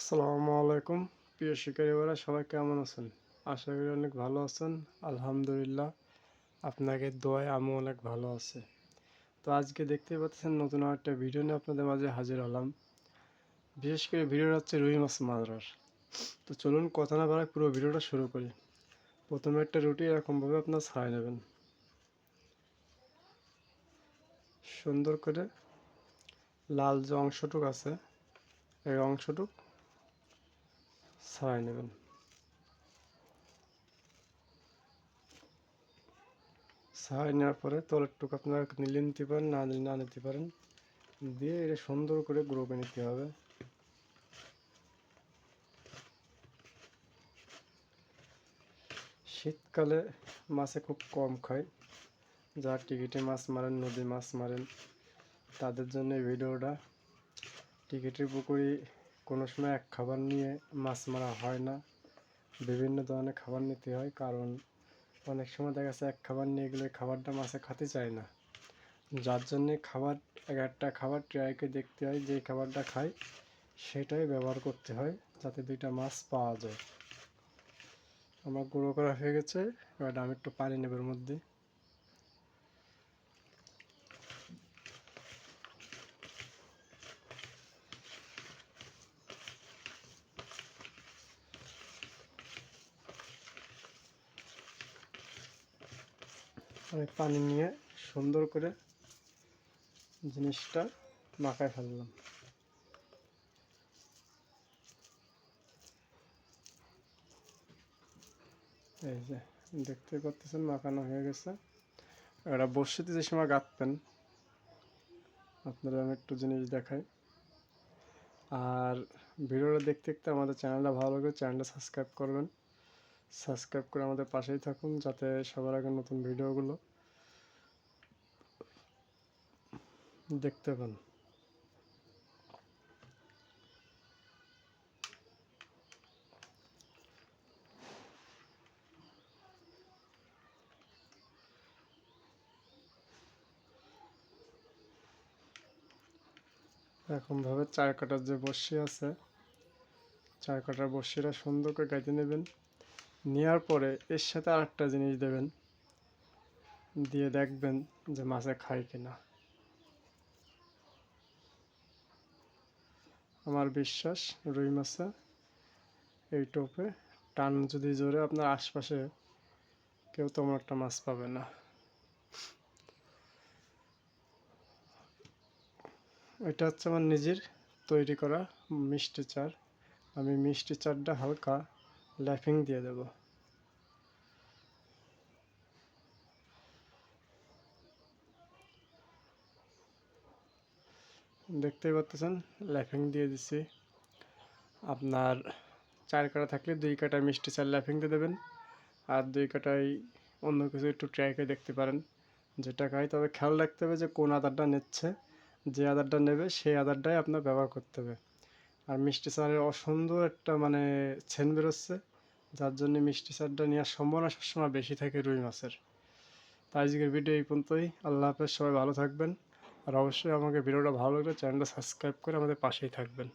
আসসালামু আলাইকুম। প্রিয় শিকারীরা সবাই কেমন আছেন? আশা করি অনেক ভালো আছেন। আলহামদুলিল্লাহ, আপনাকে দোয়ায় আমি অনেক ভালো আছি। তো আজকে দেখতে পাচ্ছেন নতুন একটা ভিডিও নিয়ে আপনাদের মাঝে হাজির হলাম। বিশেষ করে ভিডিওটা হচ্ছে রুই মাছ মারার তো চলুন কথা না বাড়ায় পুরো ভিডিওটা শুরু করি। প্রথমে একটা রুটি এরকমভাবে আপনার ছাড়াই নেবেন। সুন্দর করে লাল যে অংশটুক আছে, এই অংশটুক ছাড়াই নেবেন ছাড়াই নেওয়ার পরে তলের টুক আপনারা নিলে নিতে পারেন না নিলে না নিতে পারেন দিয়ে এটা সুন্দর করে গ্রুপে নিতে হবে শীতকালে মাছে খুব কম খায় যারা টিকিটে মাছ মারেন নদী মাছ মারেন তাদের জন্য এই ভিডিওটা টিকিটের পুকুরে কোনো সময় এক খাবার নিয়ে মাছ মারা হয় না। বিভিন্ন ধরনের খাবার নিতে হয়, কারণ অনেক সময় দেখা যাচ্ছে এক খাবার নিয়ে গেলে খাবারটা মাছে খেতে চায় না। যার জন্যে খাবার, এক একটা খাবার ট্রাইকে দেখতে হয়, যে খাবারটা খায় সেটাই ব্যবহার করতে হয়, যাতে দুইটা মাছ পাওয়া যায়। আমার গুঁড়ো করা হয়ে গেছে, এবার আমি একটু পানি নেবার মধ্যে। আমি পানি নিয়ে সুন্দর করে জিনিসটা মাখায় ফেললাম। এই যে, দেখতে পাচ্ছেন মাখানো হয়ে গেছে। এটা বর্ষিতে যে সময় গাঁথবেন আপনারা আমি একটু জিনিস দেখাই। আর ভিডিওটা দেখতে দেখতে আমাদের চ্যানেলটা ভালো লাগে চ্যানেলটা সাবস্ক্রাইব করবেন। সাবস্ক্রাইব করে আমাদের পাশেই থাকুন যাতে সবার আগে নতুন ভিডিওগুলো দেখতে পান। এরকমভাবে চার কাটার যে বসি আছে, চার কাটার বসিটা সুন্দর করে গাইতে নেবেন। নেওয়ার পরে এর সাথে আরেকটা জিনিস দেবেন, দিয়ে দেখবেন যে মাছে খায় কিনা। আমার বিশ্বাস রুই মাছে এই টোপে টান যদি জোরে আপনার আশপাশে কেউ তেমন একটা মাছ পাবে না। এটা হচ্ছে আমার নিজের তৈরি করা মিষ্টি চার। আমি মিষ্টি চারটা হালকা ল্যাপিং দিয়ে দেব। দেখতেই পাচ্ছেন ল্যাপিং দিয়ে দিছি আপনার চার কাটা থাকলে দুই কাটা মিষ্টি চার ল্যাপিং দিয়ে দেবেন, আর দুই কাটাই অন্য কিছু একটু ট্রাই করে দেখতে পারেন যেটা খাই তবে খেয়াল রাখতে হবে যে কোন আদারটা নিচ্ছে, যে আদারটা নেবে সেই আদারটাই আপনার ব্যবহার করতে হবে। আর মিষ্টি চালের অসুন্দর একটা মানে ছেন বেরোচ্ছে যার জন্য মিষ্টি চারটা নেওয়ার সম্ভাবনা সবসময় বেশি থাকে রুই মাছের। তাই আজকের ভিডিও এই পর্যন্তই। আল্লাহ হাফেজ, সবাই ভালো থাকবেন। আর অবশ্যই আমাকে ভিডিওটা ভালো লাগলে চ্যানেলটা সাবস্ক্রাইব করে আমাদের পাশেই থাকবেন।